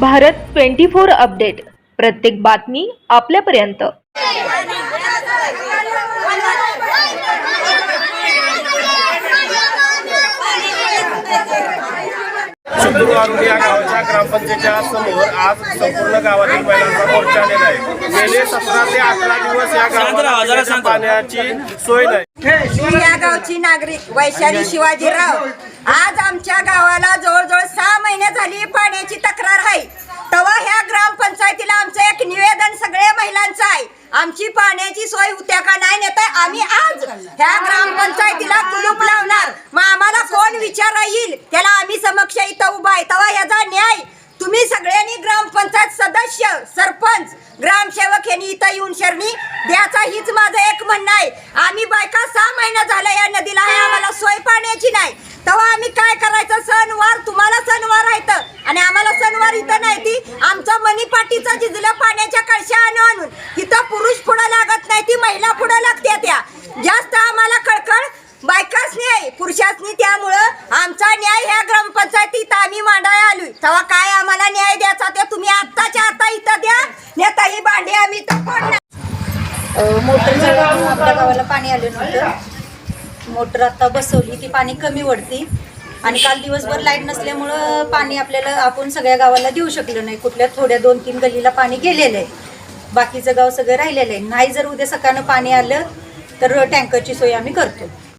Bharat twenty four update. प्रत्येक बातमी आपल्यापर्यंत. या गावाच्या ग्रामपंचायतीच्या समोर आज संपूर्ण गावातील महिलांचा मोर्चा आलेला आहे. गेले सतरा ते अठरा दिवस या गावाला पाण्याची सोय नाही. मी या गावची नागरिक वैशाली शिवाजीराव आज आमच्या गावाला जवळजवळ सहा महिने झाली पाण्याची तक्रार आहे तेव्हा ह्या ग्रामपंचायतीला आमचं एक निवेदन सगळ्या महिलांचं आहे. आमची पाण्याची सोय होत्या का नाही नेता आम्ही आज ह्या ग्रामपंचायतीला कुलूप लावणार. मग आम्हाला कोण विचारा येईल त्याला आम्ही समक्ष इथं उभा आहे. तेव्हा ह्याचा न्याय. तुम्ही सगळ्यांनी ग्रामपंचायत सदस्य सरपंच ग्रामसेवक यांनी इथं येऊन शरणी द्याचा हीच माझं एक म्हणणं आहे. आम्ही बायका सहा महिना झाला या नदीला आहे आम्हाला सोय पाण्याची नाही. तेव्हा आम्ही काय करायचं? सणवार तुम्हाला सणवार आहेत आणि आम्हाला सणवार इथं नाही ती आमचं मनीपाटीचं जिजलं पाण्याच्या कळशा आणून आणून. इथं पुरुष पुढं लागत नाही ती महिला पुढं लागते त्या. जास्त आम्हाला कळकळ बायकासनी आहे पुरुषासनी त्यामुळं आमचा न्याय ह्या ग्रामपंचायतीत आम्ही मांडायला आलोय. तेव्हा काय आम्हाला न्याय द्यायचा ते तुम्ही आत्ताच्या आता इथं द्या. नेता ही भांडी आम्ही तर फोडणार. मोटर आपल्या गावाला पाणी आलं नव्हतं. मोटर आता बसवली ती पाणी कमी वडती. आणि काल दिवसभर लाइट नसल्यामुळं पाणी आपल्याला आपण सगळ्या गावाला देऊ शकलो नाही. कुठल्या थोड्या दोन तीन गल्लीला पाणी गेलेलं आहे. बाकीचं गाव सगळं राहिलेलं आहे. नाही जर उद्या सकाळनं पाणी आलं तर टँकरची सोय आम्ही करतो.